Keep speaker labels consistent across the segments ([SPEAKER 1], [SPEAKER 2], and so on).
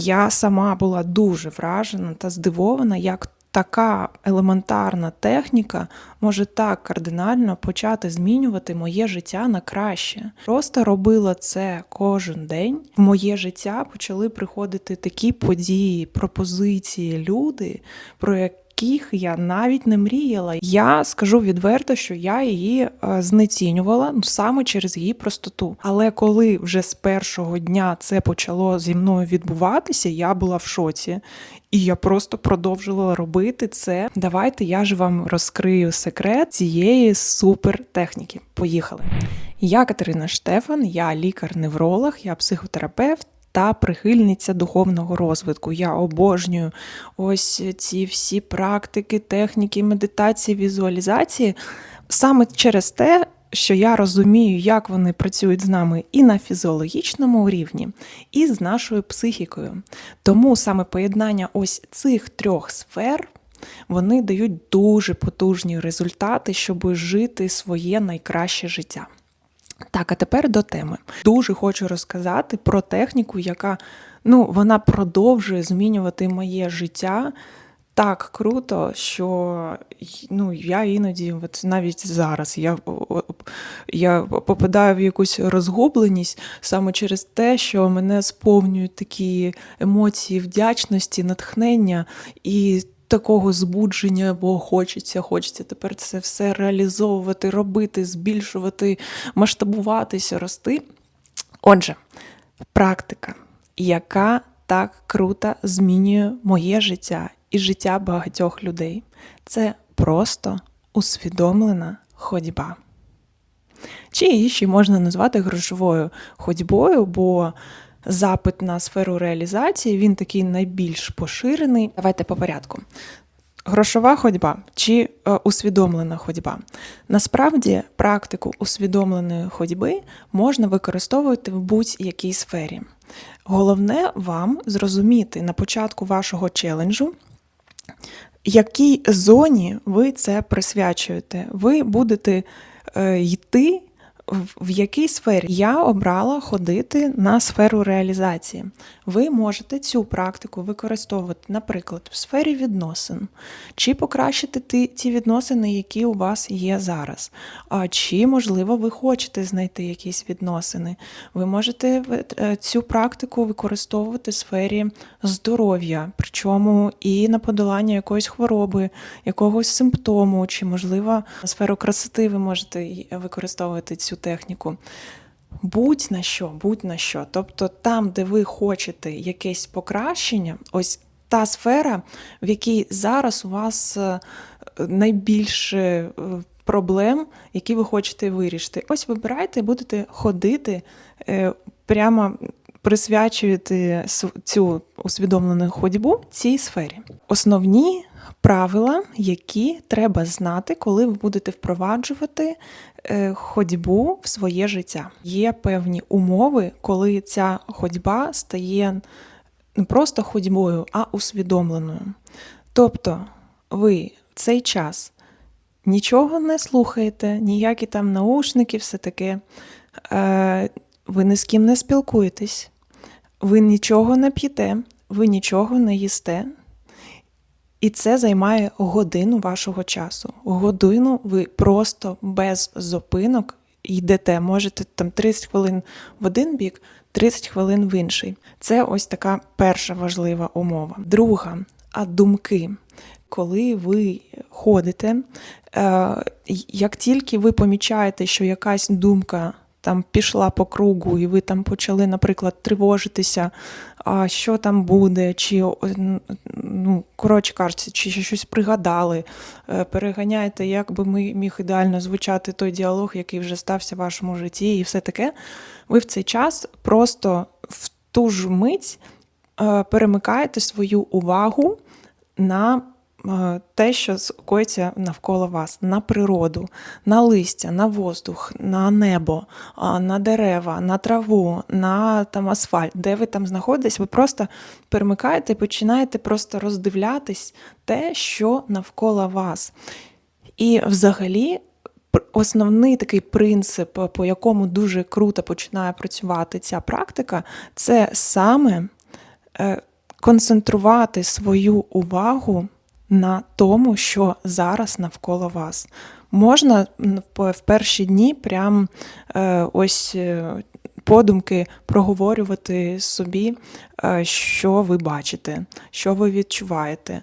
[SPEAKER 1] Я сама була дуже вражена та здивована, як така елементарна техніка може так кардинально почати змінювати моє життя на краще. Просто робила це кожен день. В моє життя почали приходити такі події, пропозиції, люди, про яких я навіть не мріяла. Я скажу відверто, що я її е, знецінювала ну, саме через її простоту. Але коли вже з першого дня це почало зі мною відбуватися, я була в шоці. І я просто продовжувала робити це. Давайте я ж вам розкрию секрет цієї супертехніки. Поїхали. Я Катерина Штефан, я лікар-невролог, я психотерапевт. Та прихильниця духовного розвитку. Я обожнюю ось ці всі практики, техніки, медитації, візуалізації саме через те, що я розумію, як вони працюють з нами і на фізіологічному рівні, і з нашою психікою. Тому саме поєднання ось цих трьох сфер. Вони дають дуже потужні результати, щоб жити своє найкраще життя. Так, а тепер до теми. Дуже хочу розказати про техніку, яка ну, вона продовжує змінювати моє життя так круто, що ну, я іноді, от навіть зараз, я, я попадаю в якусь розгубленість саме через те, що мене сповнюють такі емоції вдячності, натхнення і. Такого збудження, бо хочеться, хочеться тепер це все реалізовувати, робити, збільшувати, масштабуватися, рости. Отже, практика, яка так круто змінює моє життя і життя багатьох людей. Це просто усвідомлена ходьба. Чи її ще можна назвати грошовою ходьбою, бо запит на сферу реалізації він такий найбільш поширений. Давайте по порядку. Грошова ходьба чи е, усвідомлена ходьба. Насправді, практику усвідомленої ходьби можна використовувати в будь-якій сфері. Головне вам зрозуміти на початку вашого челенджу, якій зоні ви це присвячуєте. Ви будете е, йти в якій сфері я обрала ходити на сферу реалізації. Ви можете цю практику використовувати, наприклад, в сфері відносин, чи покращити ті, відносини, які у вас є зараз. А чи, можливо, ви хочете знайти якісь відносини. Ви можете е, цю практику використовувати в сфері здоров'я, причому і на подолання якоїсь хвороби, якогось симптому, чи, можливо, сферу красоти ви можете використовувати цю техніку. Будь на що, будь на що. Тобто там, де ви хочете якесь покращення, ось та сфера, в якій зараз у вас е, найбільше е, проблем, які ви хочете вирішити. Ось вибирайте будете ходити е, прямо. Присвячуєте цю усвідомлену ходьбу цій сфері. Основні правила, які треба знати, коли ви будете впроваджувати е, ходьбу в своє життя. Є певні умови, коли ця ходьба стає не просто ходьбою, а усвідомленою. Тобто ви в цей час нічого не слухаєте, ніякі там наушники, все таке, е, ви ні з ким не спілкуєтесь, ви нічого не п'єте, ви нічого не їсте. І це займає годину вашого часу. Годину ви просто без зупинок йдете. Можете там 30 хвилин в один бік, 30 хвилин в інший. Це ось така перша важлива умова. Друга, а думки. Коли ви ходите, е, як тільки ви помічаєте, що якась думка там пішла по кругу, і ви там почали, наприклад, тривожитися, а що там буде, чи ну, коротше кажучи, чи щось пригадали, е, переганяєте, як би міг ідеально звучати той діалог, який вже стався в вашому житті, і все таке. Ви в цей час просто в ту ж мить е, перемикаєте свою увагу на те, що коїться навколо вас, на природу, на листя, на воздух, на небо, на дерева, на траву, на там асфальт, де ви там знаходитесь, ви просто перемикаєте і починаєте просто роздивлятись те, що навколо вас. І взагалі. Основний такий принцип, по якому дуже круто починає працювати ця практика, це саме е, концентрувати свою увагу на тому, що зараз навколо вас. Можна в перші дні прям е, ось е, подумки проговорювати собі, е, що ви бачите, що ви відчуваєте,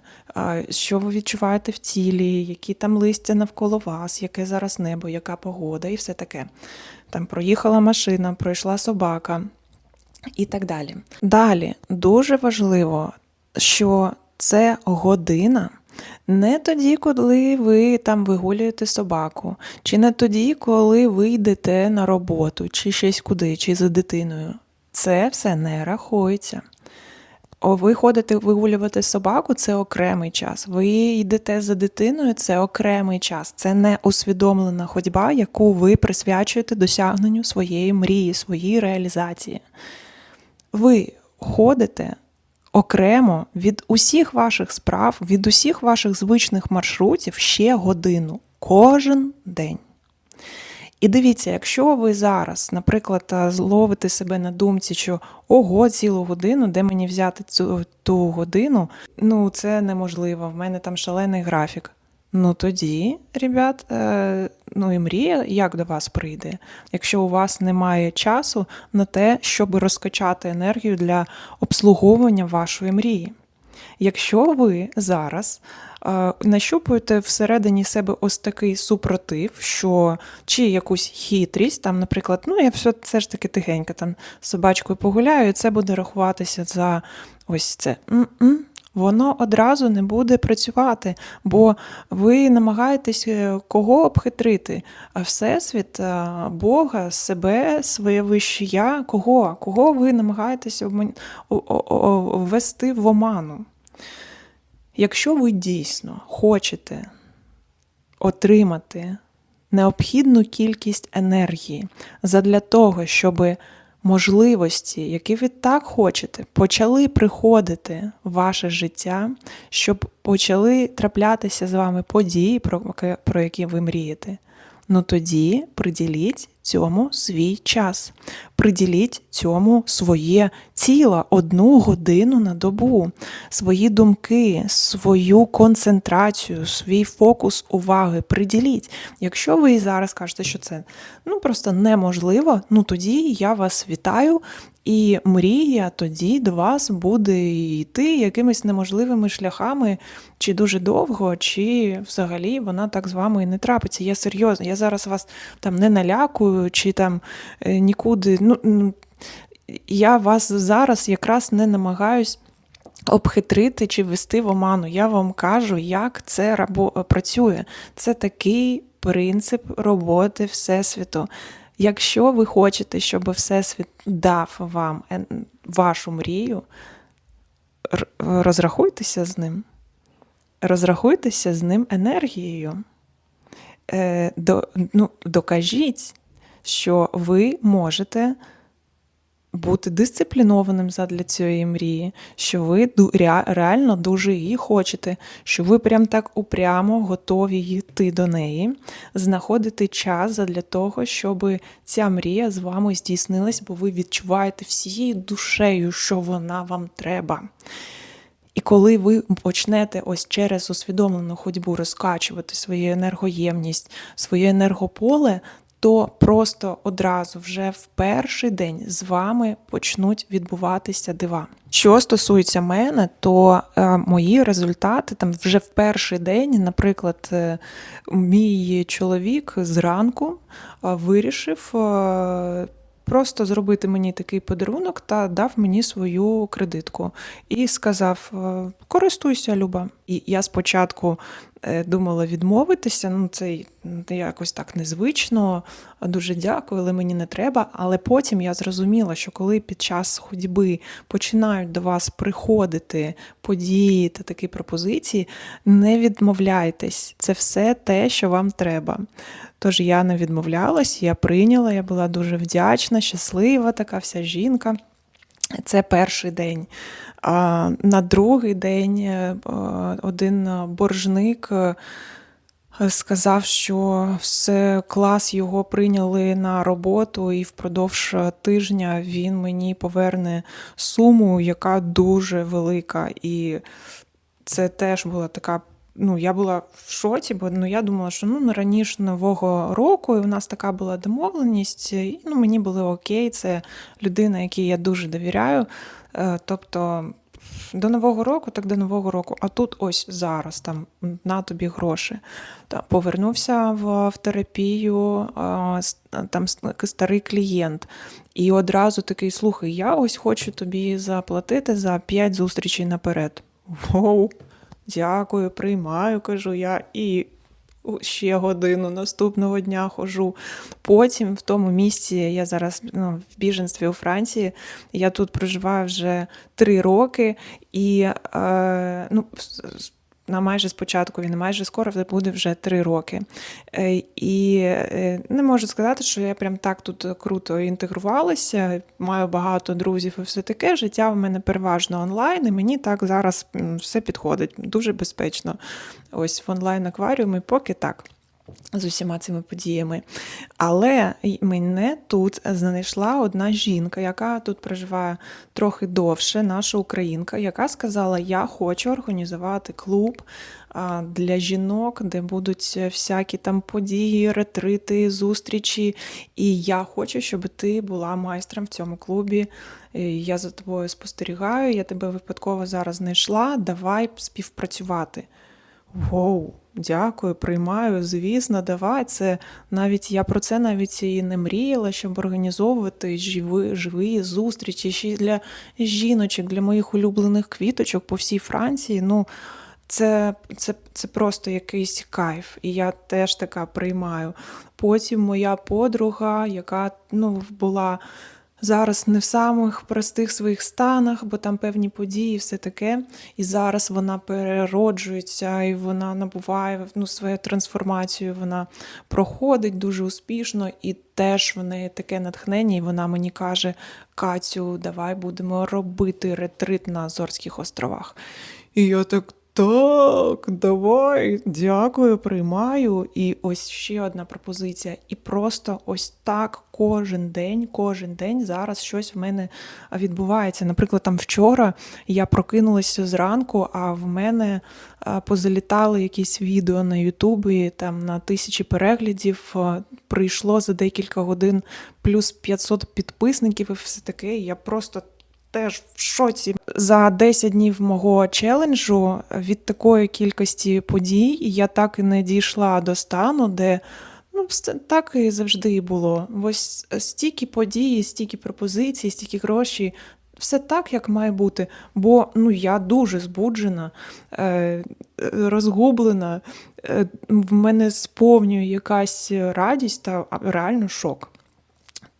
[SPEAKER 1] що ви відчуваєте в тілі, які там листя навколо вас, яке зараз небо, яка погода і все таке. Там проїхала машина, пройшла собака і так далі. Далі дуже важливо, що це година. Не тоді, коли ви там вигулюєте собаку, чи не тоді, коли ви йдете на роботу, чи щось куди, чи за дитиною. Це все не рахується. Ви ходите вигулювати собаку, це окремий час. Ви йдете за дитиною, це окремий час. Це не усвідомлена ходьба, яку ви присвячуєте досягненню своєї мрії, своїй реалізації. Ви ходите окремо від усіх ваших справ, від усіх ваших звичних маршрутів ще годину кожен день. І дивіться, якщо ви зараз, наприклад, зловите себе на думці, що ого, цілу годину, де мені взяти цю ту годину, ну це неможливо, в мене там шалений графік. Ну тоді, ребят, е, ну і мрія як до вас прийде, якщо у вас немає часу на те, щоб розкачати енергію для обслуговування вашої мрії. Якщо ви зараз е, нащупуєте всередині себе ось такий супротив, що чи якусь хитрість, там, наприклад, ну я все, все ж таки тихенько там з собачкою погуляю, і це буде рахуватися за ось це. М-м, Воно одразу не буде працювати, бо ви намагаєтесь е, кого обхитрити? А Всесвіт, е, Бога, себе, своє вище я, кого? Кого ви намагаєтесь ввести в оману? Якщо ви дійсно хочете отримати необхідну кількість енергії задля того, щоб можливості, які ви так хочете, почали приходити в ваше життя, щоб почали траплятися з вами події, про, які ви мрієте. Ну тоді приділіть цьому свій час, приділіть цьому своє тіло одну годину на добу, свої думки, свою концентрацію, свій фокус уваги приділіть. Якщо ви зараз кажете, що це ну просто неможливо, ну тоді я вас вітаю. І мрія тоді до вас буде йти якимись неможливими шляхами, чи дуже довго, чи взагалі вона так з вами і не трапиться. Я серйозно, я зараз вас там не налякую, чи там е, нікуди. Ну, я вас зараз якраз не намагаюсь обхитрити чи ввести в оману. Я вам кажу, як це рабо- працює. Це такий принцип роботи Всесвіту. Якщо ви хочете, щоб Всесвіт дав вам вашу мрію, розрахуйтеся з ним. Розрахуйтеся з ним енергією. Е, до, ну, докажіть, що ви можете бути дисциплінованим задля цієї мрії, що ви реально дуже її хочете, що ви прям так упрямо готові йти до неї, знаходити час задля того, щоб ця мрія з вами здійснилась, бо ви відчуваєте всією душею, що вона вам треба. І коли ви почнете ось через усвідомлену ходьбу розкачувати свою енергоємність, своє енергополе, то просто одразу вже в перший день з вами почнуть відбуватися дива. Що стосується мене, то е, мої результати там вже в перший день, наприклад, е, мій чоловік зранку е, вирішив. е, Просто зробити мені такий подарунок та дав мені свою кредитку і сказав: е, користуйся, Люба. І я спочатку думала відмовитися. Ну, це якось так незвично. Дуже дякую, але мені не треба. Але потім я зрозуміла, що коли під час ходьби починають до вас приходити події та такі пропозиції, не відмовляйтесь. Це все те, що вам треба. Тож я не відмовлялась, я прийняла, я була дуже вдячна, щаслива, така вся жінка. Це перший день. А на другий день е, е, один боржник е, е, сказав, що все клас його прийняли на роботу, і впродовж тижня він мені поверне суму, яка дуже велика. І це теж була така. Ну, я була в шоці, бо ну я думала, що ну раніше нового року і у нас така була домовленість. І ну мені було окей, це людина, якій я дуже довіряю. Е, Тобто до Нового року, так до Нового року. А тут ось зараз там на тобі гроші. Та, повернувся в, в терапію, а, там старий клієнт. І одразу такий: слухай, я ось хочу тобі заплатити за 5 зустрічей наперед. Воу, дякую, приймаю, кажу я. І ще годину наступного дня хожу. Потім в тому місці я зараз ну, в біженстві у Франції. Я тут проживаю вже три роки, і е, ну, на майже спочатку він майже скоро буде вже три роки. Е, І е, не можу сказати, що я прям так тут круто інтегрувалася. Маю багато друзів і все таке. Життя в мене переважно онлайн, і мені так зараз все підходить. Дуже безпечно. Ось в онлайн акваріумі поки так. З усіма цими подіями. Але мене тут знайшла одна жінка, яка тут проживає трохи довше, наша українка, яка сказала: Я хочу організувати клуб для жінок, де будуть всякі там події, ретрити, зустрічі. І я хочу, щоб ти була майстром в цьому клубі. Я за тобою спостерігаю, я тебе випадково зараз знайшла. Давай співпрацювати. Воу, дякую, приймаю. Звісно, давай. Це навіть я про це навіть і не мріяла, щоб організовувати живі, живі зустрічі ще для жіночок, для моїх улюблених квіточок по всій Франції. Ну, це, це, це просто якийсь кайф, і я теж така приймаю. Потім моя подруга, яка ну, була зараз не в самих простих своїх станах, бо там певні події, все таке. І зараз вона перероджується і вона набуває ну, свою трансформацію, вона проходить дуже успішно, і теж в неї таке натхнення, і вона мені каже: Катю, давай будемо робити ретрит на Азорських островах. І я так. Так, давай, дякую, приймаю. І ось ще одна пропозиція. І просто ось так кожен день, кожен день зараз щось в мене відбувається. Наприклад, там вчора я прокинулася зранку, а в мене позалітали якісь відео на Ютубі, там на тисячі переглядів. Прийшло за декілька годин плюс 500 підписників і все таке. Я просто теж в шоці. За 10 днів мого челенджу від такої кількості подій я так і не дійшла до стану, де ну, так і завжди було. Ось стільки подій, стільки пропозицій, стільки грошей. Все так, як має бути. Бо ну, я дуже збуджена, е, розгублена, е, в мене сповнює якась радість та реально шок.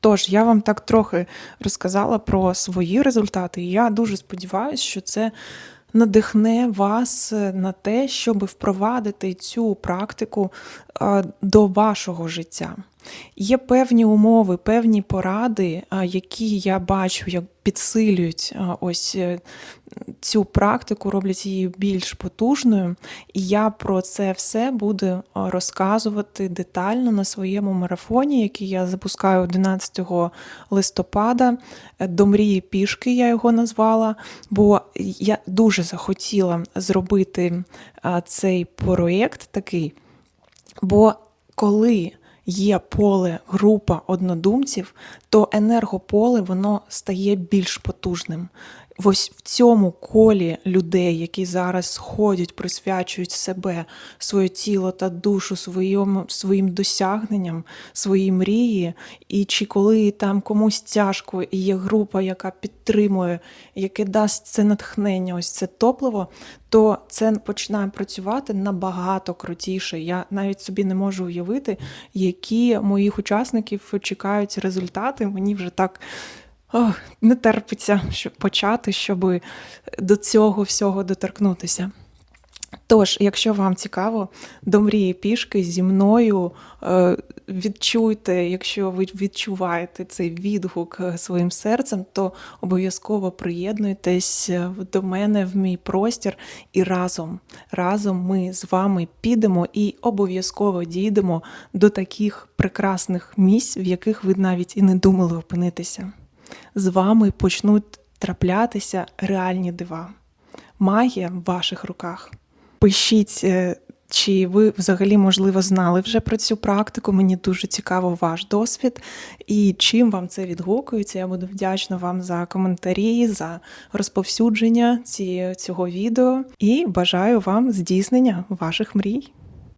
[SPEAKER 1] Тож я вам так трохи розказала про свої результати, і я дуже сподіваюся, що це надихне вас е, на те, щоб впровадити цю практику е, до вашого життя. Є певні умови, певні поради, які я бачу, як підсилюють ось е, цю практику, роблять її більш потужною. І я про це все буду розказувати детально на своєму марафоні, який я запускаю 11 листопада. Е, До мрії пішки я його назвала, бо я дуже захотіла зробити цей проєкт такий. Бо коли є поле, група однодумців, то енергополе воно стає більш потужним. Ось в цьому колі людей, які зараз ходять, присвячують себе, своє тіло та душу своїм, своїм досягненням, свої мрії. І чи коли там комусь тяжко, і є група, яка підтримує, яке дасть це натхнення, ось це топливо, то це починає працювати набагато крутіше. Я навіть собі не можу уявити, які моїх учасників чекають результати. Мені вже так ох, не терпиться щоб почати, щоб до цього всього доторкнутися. Тож, якщо вам цікаво, до мрії пішки зі мною е, відчуйте, якщо ви відчуваєте цей відгук е, своїм серцем, то обов'язково приєднуйтесь е, до мене в мій простір і разом, разом ми з вами підемо і обов'язково дійдемо до таких прекрасних місць, в яких ви навіть і не думали опинитися. З вами почнуть траплятися реальні дива. Магія в ваших руках. Пишіть, е, чи ви взагалі, можливо, знали вже про цю практику. Мені дуже цікаво ваш досвід і чим вам це відгукується. Я буду вдячна вам за коментарі, за розповсюдження цього відео і бажаю вам здійснення ваших мрій.